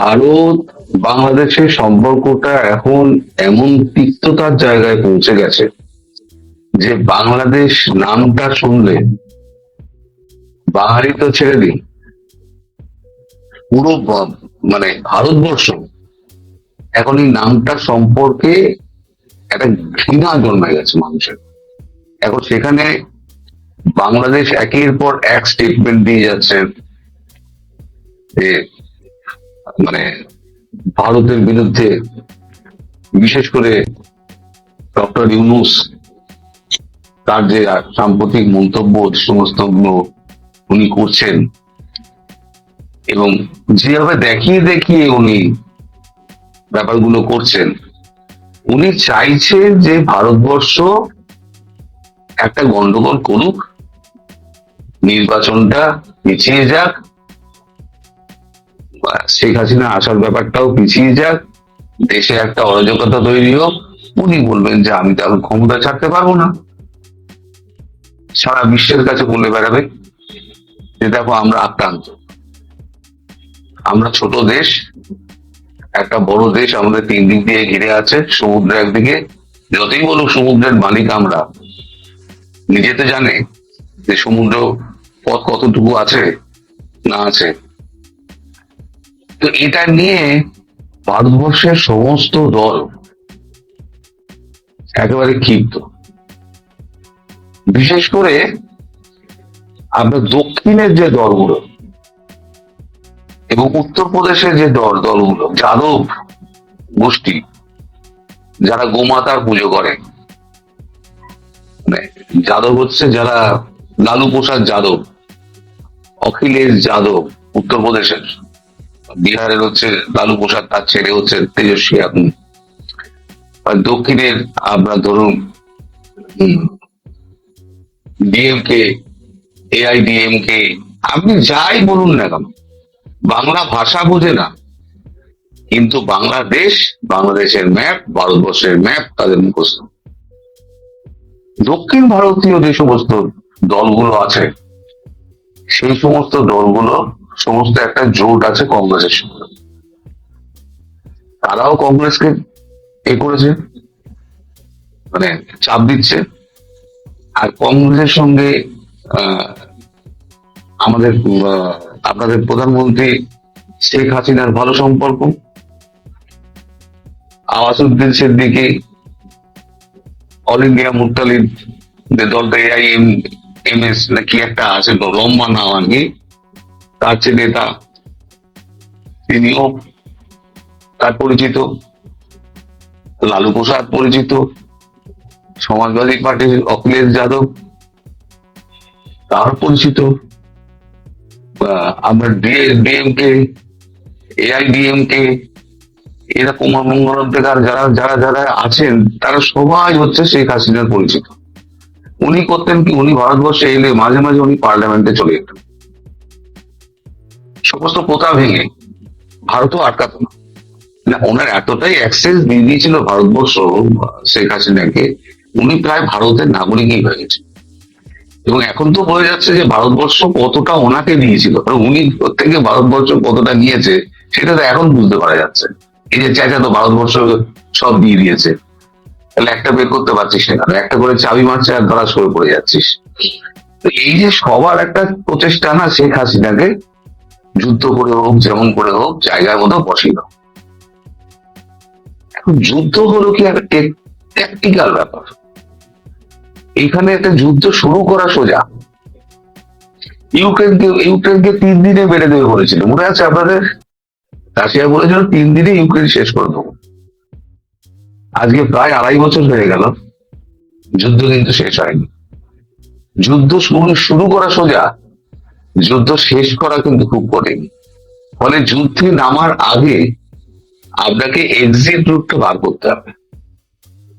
ভারত বাংলাদেশের সম্পর্কটা এখন এমন তিক্ততার জায়গায় পৌঁছে গেছে যে বাংলাদেশ নামটা শুনলে বাঙালি তো ছেড়ে দিন। পুরো মানে ভারতবর্ষ এখন এই নামটা সম্পর্কে একটা ঘৃণা জন্মে গেছে মানুষের। এখন সেখানে বাংলাদেশ একের পর এক স্টেটমেন্ট দিয়ে যাচ্ছে যে মানে ভারতের বিরুদ্ধে, বিশেষ করে ডক্টর ইউনুস, তার যে সাম্প্রতিক মন্তব্য সমস্ত উনি করছেন এবং যেভাবে দেখিয়ে দেখিয়ে উনি ব্যাপারগুলো করছেন, উনি চাইছেন যে ভারতবর্ষ একটা গন্ডগোল করুক, নির্বাচনটা পিছিয়ে যাক শেখ হাসিনা আসার ব্যাপারটাও পিছিয়ে যাক, দেশে একটা অরাজকতা তৈরি হোক, উনি বলবেন যে আমি তো এখন ক্ষমতা ছাড়তে পারব না। সারা বিশ্বের কাছে বলে বেড়াবে যে দেখো আমরা আক্রান্ত। আমরা ছোট দেশ, একটা বড় দেশ আমাদের তিন দিক দিয়ে ঘিরে আছে সমুদ্র একদিকে। যতই বলুক সমুদ্রের মালিক আমরা, নিজে তো জানে যে সমুদ্র পথ কতটুকু আছে, না আছে। তো এটা নিয়ে ভারতবর্ষের সমস্ত দল একেবারে ক্ষিপ্ত। বিশেষ করে আপনার দক্ষিণের যে দলগুলো এবং উত্তরপ্রদেশের যে দল দলগুলো, যাদব গোষ্ঠী, যারা গোমাতার পুজো করে। মানে যাদব হচ্ছে যারা লালু প্রসাদ যাদব, অখিলেশ যাদব উত্তরপ্রদেশের। বিহারের হচ্ছে লালু প্রসাদ, তার ছেলে হচ্ছে তেজস্বী এখন। দক্ষিণের আপনার ধরুন ডিএমকে এআইডিএমকে আপনি যাই বলুন না কেন, বাংলা ভাষা বোঝে না। কিন্তু বাংলাদেশ, বাংলাদেশের ম্যাপ, ভারতবর্ষের ম্যাপ তাদের মুখস্থ। দক্ষিণ ভারতীয় যে সমস্ত দলগুলো আছে, সেই সমস্ত দলগুলো সমস্ত একটা জোট আছে কংগ্রেসের সঙ্গে। তারাও কংগ্রেসকে এ করেছে মানে চাপ দিচ্ছে। আর কংগ্রেসের সঙ্গে আমাদের আপনাদের প্রধানমন্ত্রী শেখ হাসিনার ভালো সম্পর্ক। আওয়াজউদ্দিন সিদ্দিকি, অল ইন্ডিয়া মুতালিব যে দলটা এআইএম এম এস নাকি একটা আছে, লম্বা নাম আর তার যে নেতা, তিনিও তার পরিচিত, লালু প্রসাদ পরিচিত, সমাজবাদী পার্টির অখিলেশ যাদব তার পরিচিত আমরা ডিএমকে এআইডিএমকে এরা কুমার মঙ্গলোপাধ্যায় যারা যারা যারা আছেন, তারা সবাই হচ্ছে শেখ হাসিনার পরিচিত। উনি করতেন কি? উনি ভারতবর্ষে এলে মাঝে মাঝে উনি পার্লামেন্টে চলে যেতেন। সমস্ত প্রথা ভেঙে ভারতও আটকাতো না। না ওনার এতটাই অ্যাক্সেস দিয়ে দিয়েছিল ভারতবর্ষ, শেখ হাসিনাকে, উনি প্রায় ভারতের নাগরিকই হয়ে গেছে এবং এখন তো বোঝা যাচ্ছে যে ভারতবর্ষ কতটা ওনাকে দিয়েছিল উনি থেকে ভারতবর্ষ কতটা নিয়েছে সেটা তো এখন বুঝতে পারা যাচ্ছে। এই যে চাচা তো ভারতবর্ষ সব দিয়ে দিয়েছে। তাহলে একটা বের করতে পারছিস না একটা করে চাবি মারছে আর ধরা সরে পড়ে যাচ্ছিস। তো এই যে সবার একটা প্রচেষ্টা না শেখ হাসিনাকে যুদ্ধ করে হোক, যেমন করে হোক, জায়গার মতো দাও। এখন যুদ্ধ হলো কি একটা ট্যাকটিক্যাল ব্যাপার। এখানে একটা যুদ্ধ শুরু করা সোজা। ইউক্রেনকে ইউক্রেনকে তিন দিনে বেড়ে দেবে বলেছিল। মনে আছে আপনাদের? রাশিয়া বলেছিল, তিন দিনে ইউক্রেন শেষ করে দেবো। আজকে প্রায় আড়াই বছর হয়ে গেল। যুদ্ধ কিন্তু শেষ হয়নি। যুদ্ধ শুরু শুরু করা সোজা যুদ্ধ শেষ করা কিন্তু খুব কঠিন। ফলে যুদ্ধে নামার আগে আপনাকে এক্সিট রুটটা বার করতে হবে।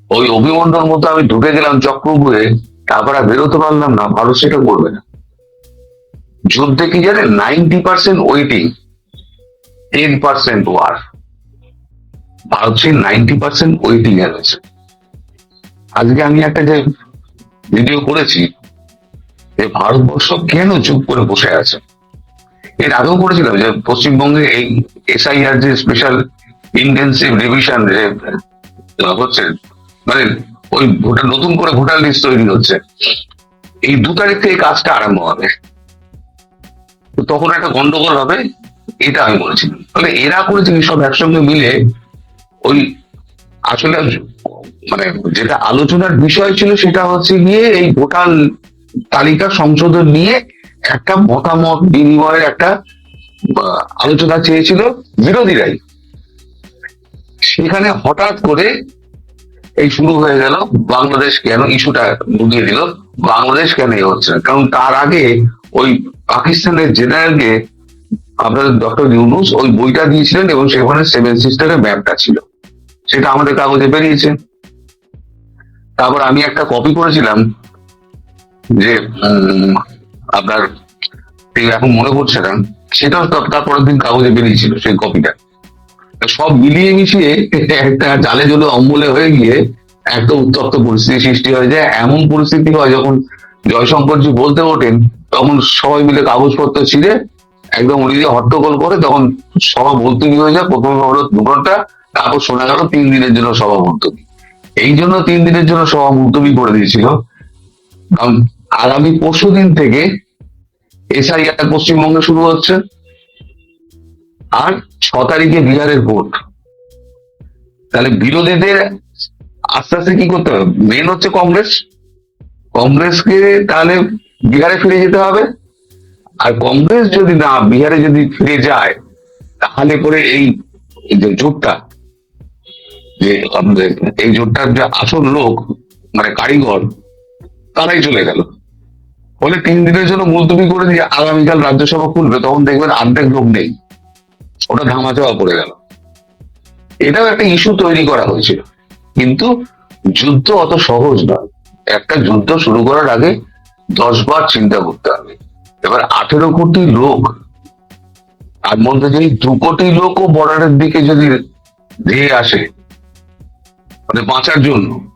ওই অভিমন্ডল মতো আমি ঢুকে গেলাম চক্রপুরে তারপর আর বেরোতে পারলাম না ভারত সেটা করবে না। যুদ্ধে কি জানেন ninety percent waiting ten percent war Bharat ninety percent waiting এ রয়েছে। আজকে আমি একটা যে ভিডিও করেছি যে ভারতবর্ষ কেন চুপ করে বসে আছে? এর আগেও করেছিলাম যে পশ্চিমবঙ্গে এই এসআইআর যে স্পেশাল ইন্টেন্সিভ রিভিশন যে হচ্ছে মানে ওই নতুন করে ভোটার লিস্ট তৈরি হচ্ছে, এই দু তারিখ থেকে কাজটা আরম্ভ হবে। তখন একটা গন্ডগোল হবে, এটা আমি বলেছিলাম তাহলে এরা করেছে সব একসঙ্গে মিলে ওই আসলে মানে যেটা আলোচনার বিষয় ছিল সেটা হচ্ছে গিয়ে এই ভোটার তালিকা সংশোধন নিয়ে একটা মতামত বিনিময়ের একটা আলোচনা চেয়েছিল বিরোধীরাই সেখানে হঠাৎ করে এই শুরু হয়ে গেল, বাংলাদেশ কেন ইস্যুটা ঢুকিয়ে দিল, বাংলাদেশ কেন এ হচ্ছে না? কারণ তার আগে ওই পাকিস্তানের জেনারেলকে আপনাদের ডক্টর ইউনুস ওই বইটা দিয়েছিলেন এবং সেখানে সেভেন সিস্টারের ম্যাপটা ছিল। সেটা আমাদের কাগজে বেরিয়েছে। তারপর আমি একটা কপি করেছিলাম যে আপনার এখন মনে পড়ছে না, সেটাও তার- তারপরের দিন কাগজে বেরিয়েছিল সেই কপিটা সব মিলিয়ে মিশিয়ে একটা জালে জলে অম্বলে হয়ে গিয়ে একটা উত্তপ্ত পরিস্থিতি সৃষ্টি হয়ে যায় এমন পরিস্থিতি হয় যখন জয়শঙ্করজি বলতে ওঠেন, তখন সবাই মিলে কাগজপত্র ছিঁড়ে একদম উনি যে হট্টগোল করে তখন সভা মুলতবি হয়ে যায়, প্রথমে হলো দু ঘণ্টা তারপর শোনা গেল তিন দিনের জন্য সভা মুলতবি এই জন্য তিন দিনের জন্য সভা মুলতবি করে দিয়েছিল। কারণ আগামী পরশু দিন থেকে এসআইআর পশ্চিমবঙ্গে শুরু হচ্ছে। আর ছ তারিখে বিহারের ভোট। তাহলে বিরোধীদের আস্তে আস্তে কি করতে হবে? মেন হচ্ছে কংগ্রেস। কংগ্রেসকে তাহলে বিহারে ফিরে যেতে হবে। আর কংগ্রেস যদি না, বিহারে যদি ফিরে যায়, তাহলে করে এই যে জোটটা, যে এই জোটটার যে আসল লোক মানে কারিগর, তারাই চলে গেল। ফলে তিন দিনের জন্য মুলতবি করে দিয়ে আগামীকাল রাজ্যসভা খুলবে, তখন দেখবেন অর্ধেক লোক নেই। ওটা ধামা চাওয়া পড়ে গেল। এটাও একটা ইস্যু তৈরি করা হয়েছিল। কিন্তু যুদ্ধ অত সহজ নয়। একটা যুদ্ধ শুরু করার আগে দশ বার চিন্তা করতে হবে। এবার আঠেরো কোটি লোক, তার মধ্যে যদি দু কোটি লোকও বর্ডারের দিকে যদি ধেয়ে আসে মানে বাঁচার জন্য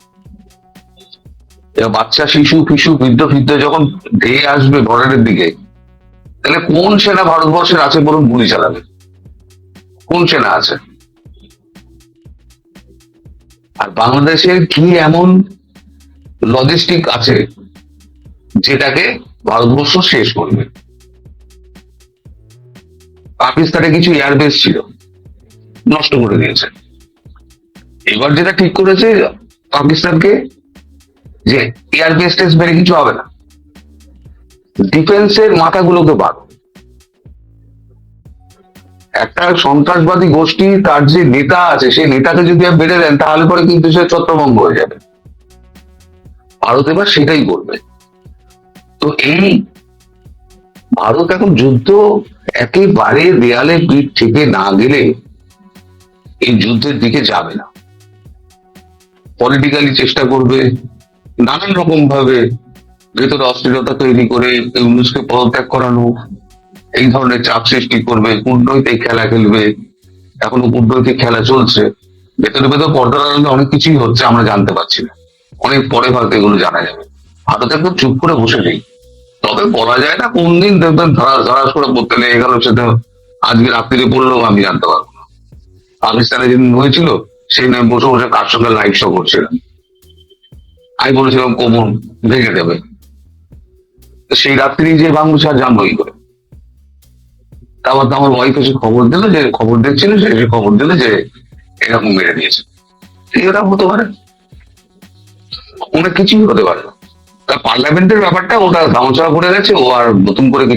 বাচ্চা, শিশু, ফিশু, বৃদ্ধ, ফিদ্ধ যখন ধেয়ে আসবে বর্ডারের দিকে, তাহলে কোন সেনা ভারতবর্ষের আছে বলুন গুলি চালাবে? কোন সেনা আছে? আর বাংলাদেশের কি এমন লজিস্টিক আছে যেটাকে ভারতবর্ষ শেষ করবে? পাকিস্তানে কিছু এয়ারবেস ছিল, নষ্ট করে দিয়েছে। এবার যেটা ঠিক করেছে, পাকিস্তানকে যে এয়ারবেস টেস্ট বেড়ে কিছু হবে না। ডিফেন্সের মাথাগুলোকে বাড়ো একটা সন্ত্রাসবাদী গোষ্ঠী, তার যে নেতা আছে, সেই নেতাকে যদি বেড়ে দেন, তাহলে পরে কিন্তু সে ছত্রভঙ্গ হয়ে যাবে। ভারত এবার সেটাই করবে। তো এই ভারত এখন যুদ্ধ একেবারে দেয়ালে পিঠ থেকে না গেলে এই যুদ্ধের দিকে যাবে না। পলিটিক্যালি চেষ্টা করবে। নানান রকম ভাবে ভেতরে অস্থিরতা তৈরি করে ইউনুসকে পদত্যাগ করানো, এই ধরনের চাপ সৃষ্টি করবে, কূটনৈতিক খেলা খেলবে, এখনও কূটনৈতিক খেলা চলছে। ভেতরে ভেতরে পর্দার আড়ালে অনেক কিছুই হচ্ছে, আমরা জানতে পারছি না। অনেক পরে হয়তো এগুলো জানা যাবে। ভারত একদম চুপ করে বসে নেই। তবে বলা যায় না কোন দিন দেখবেন ধরাস ধরাস করে পড়তে লেগে গেল, সেটা আজকে রাত্রিরে পড়লেও আমি জানতে পারব না। পাকিস্তানে যেদিন হয়েছিল, সেই নয় বসে বসে কার সঙ্গে লাইভ শো করছিলাম। আমি বলেছিলাম কোমর ভেঙে দেবে। সেই রাত্রি যে বাংলু জানব কি করে। তারপর তো আমার ওয়াইফ এসে খবর দিল যে, খবর দিচ্ছিল সে, এসে খবর দিল যে এরকম মেরে দিয়েছে। এরকম হতে পারে। অনেক কিছুই হতে পারে। পার্লামেন্টের ব্যাপারটা ওটা ধামচড়া করে গেছে, ও আর নতুন করে কিছু